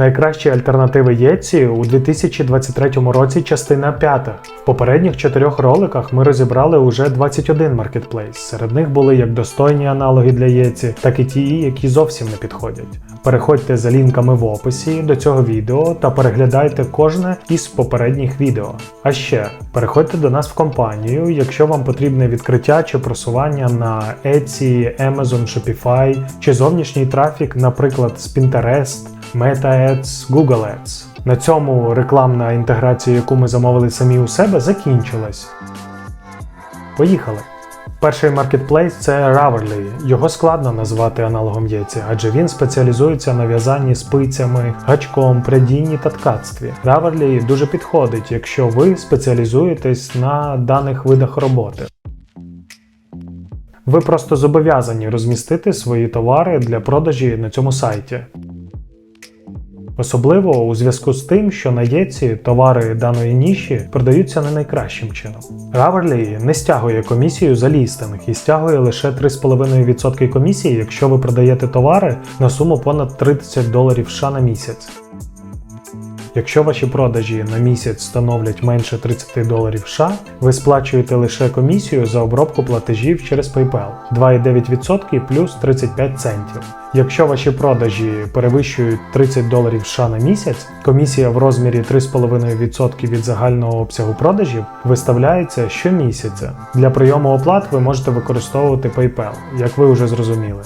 Найкращі альтернативи Єці у 2023 році частина 5. В попередніх чотирьох роликах ми розібрали уже 21 маркетплейс. Серед них були як достойні аналоги для Єці, так і ті, які зовсім не підходять. Переходьте за лінками в описі до цього відео та переглядайте кожне із попередніх відео. А ще переходьте до нас в компанію, якщо вам потрібне відкриття чи просування на Etsy, Amazon, Shopify чи зовнішній трафік, наприклад, з Pinterest, Meta Ads, Google Ads. На цьому рекламна інтеграція, яку ми замовили самі у себе, закінчилась. Поїхали! Перший маркетплейс це Ravelry. Його складно назвати аналогом Єці, адже він спеціалізується на в'язанні спицями, гачком, прядінні та ткацтві. Ravelry дуже підходить, якщо ви спеціалізуєтесь на даних видах роботи. Ви просто зобов'язані розмістити свої товари для продажі на цьому сайті. Особливо у зв'язку з тим, що на Єці товари даної ніші продаються не найкращим чином. Раверлі не стягує комісію за лістинг і стягує лише 3,5% комісії, якщо ви продаєте товари на суму понад 30 доларів США на місяць. Якщо ваші продажі на місяць становлять менше 30 доларів США, ви сплачуєте лише комісію за обробку платежів через PayPal 2,9% плюс 35 центів. Якщо ваші продажі перевищують 30 доларів США на місяць, комісія в розмірі 3,5% від загального обсягу продажів виставляється щомісяця. Для прийому оплат ви можете використовувати PayPal, як ви вже зрозуміли.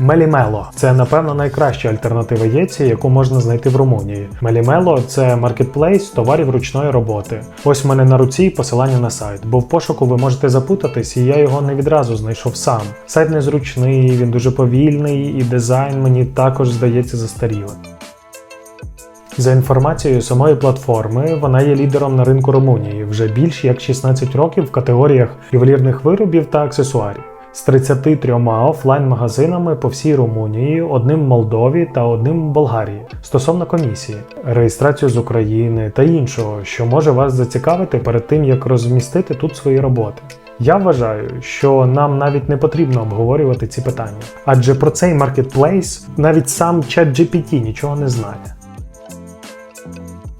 Мелімело це напевно найкраща альтернатива Єці, яку можна знайти в Румунії. Мелімело це маркетплейс товарів ручної роботи. Ось в мене на руці посилання на сайт, бо в пошуку ви можете запутатись, і я його не відразу знайшов сам. Сайт незручний, він дуже повільний, і дизайн мені також здається застарілим. За інформацією самої платформи, вона є лідером на ринку Румунії вже більш як 16 років в категоріях ювелірних виробів та аксесуарів. З 33 офлайн-магазинами по всій Румунії, одним Молдові та одним Болгарії стосовно комісії, реєстрацію з України та іншого, що може вас зацікавити перед тим, як розмістити тут свої роботи. Я вважаю, що нам навіть не потрібно обговорювати ці питання, адже про цей маркетплейс навіть сам ChatGPT нічого не знає.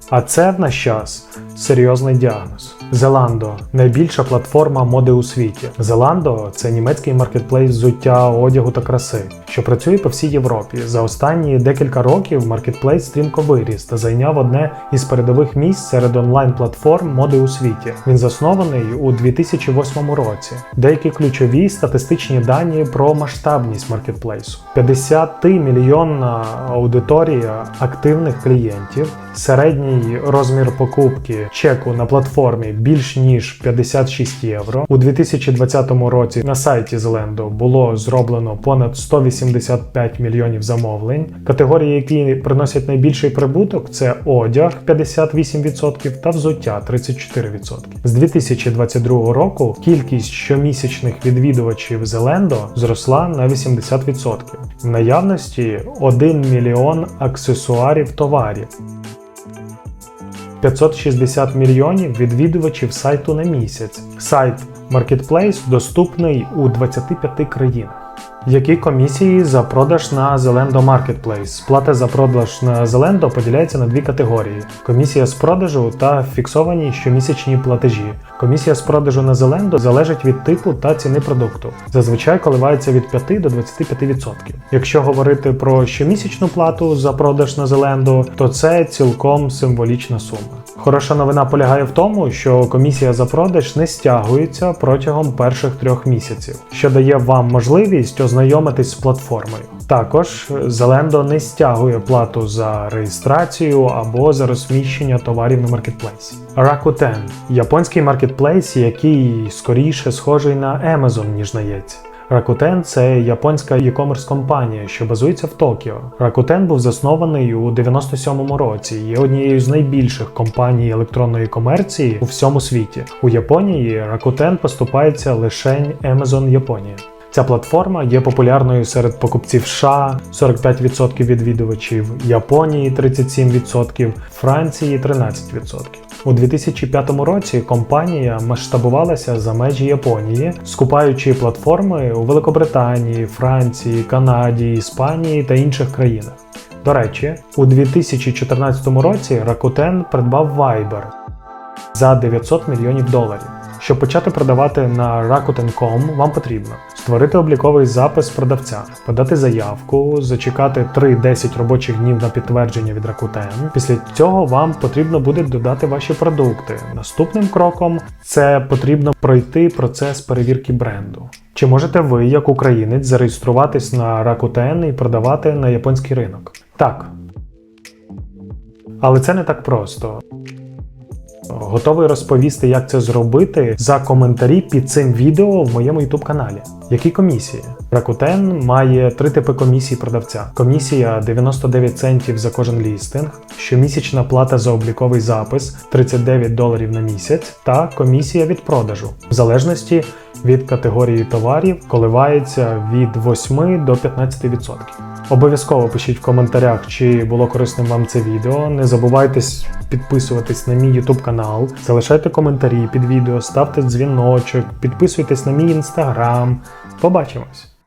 А це в наш час серйозний діагноз. Zalando – найбільша платформа моди у світі. Zalando – це німецький маркетплейс взуття, одягу та краси, що працює по всій Європі. За останні декілька років маркетплейс стрімко виріс та зайняв одне із передових місць серед онлайн-платформ моди у світі. Він заснований у 2008 році. Деякі ключові статистичні дані про масштабність маркетплейсу: 50 мільйонна аудиторія активних клієнтів, середній розмір покупки чеку на платформі більш ніж 56 євро. У 2020 році на сайті Zalando було зроблено понад 185 мільйонів замовлень. Категорії, які приносять найбільший прибуток, це одяг 58% та взуття 34%. З 2022 року кількість щомісячних відвідувачів Zalando зросла на 80%. В наявності 1 мільйон аксесуарів товарів. 560 мільйонів відвідувачів сайту на місяць. Сайт Marketplace доступний у 25 країнах. Які комісії за продаж на Zalando Marketplace? Сплата за продаж на Zalando поділяється на дві категорії: комісія з продажу та фіксовані щомісячні платежі. Комісія з продажу на Zalando залежить від типу та ціни продукту. Зазвичай коливається від 5 до 25%. Якщо говорити про щомісячну плату за продаж на Zalando, то це цілком символічна сума. Хороша новина полягає в тому, що комісія за продаж не стягується протягом перших трьох місяців, що дає вам можливість ознайомитись з платформою. Також Zalando не стягує плату за реєстрацію або за розміщення товарів на маркетплейсі. Rakuten – японський маркетплейс, який скоріше схожий на Amazon, ніж на Єці. Rakuten – це японська e-commerce компанія, що базується в Токіо. Rakuten був заснований у 97-му році і є однією з найбільших компаній електронної комерції у всьому світі. У Японії Rakuten поступається лише Amazon Японія. Ця платформа є популярною серед покупців США 45% відвідувачів, Японії 37%, Франції 13%. У 2005 році компанія масштабувалася за межі Японії, скупаючи платформи у Великобританії, Франції, Канаді, Іспанії та інших країнах. До речі, у 2014 році Rakuten придбав Viber за 900 мільйонів доларів. Щоб почати продавати на Rakuten.com, вам потрібно створити обліковий запис продавця, подати заявку, зачекати 3-10 робочих днів на підтвердження від Rakuten. Після цього вам потрібно буде додати ваші продукти. Наступним кроком це потрібно пройти процес перевірки бренду. Чи можете ви, як українець, зареєструватись на Rakuten і продавати на японський ринок? Так. Але це не так просто. Готовий розповісти, як це зробити за коментарі під цим відео в моєму YouTube каналі. Які комісії? Rakuten має три типи комісії продавця: комісія 99 центів за кожен лістинг, щомісячна плата за обліковий запис 39 доларів на місяць, та комісія від продажу, в залежності від категорії товарів, коливається від 8 до 15%. Обов'язково пишіть в коментарях, чи було корисним вам це відео. Не забувайте підписуватись на мій YouTube канал, залишайте коментарі під відео, ставте дзвіночок, підписуйтесь на мій інстаграм. Побачимось!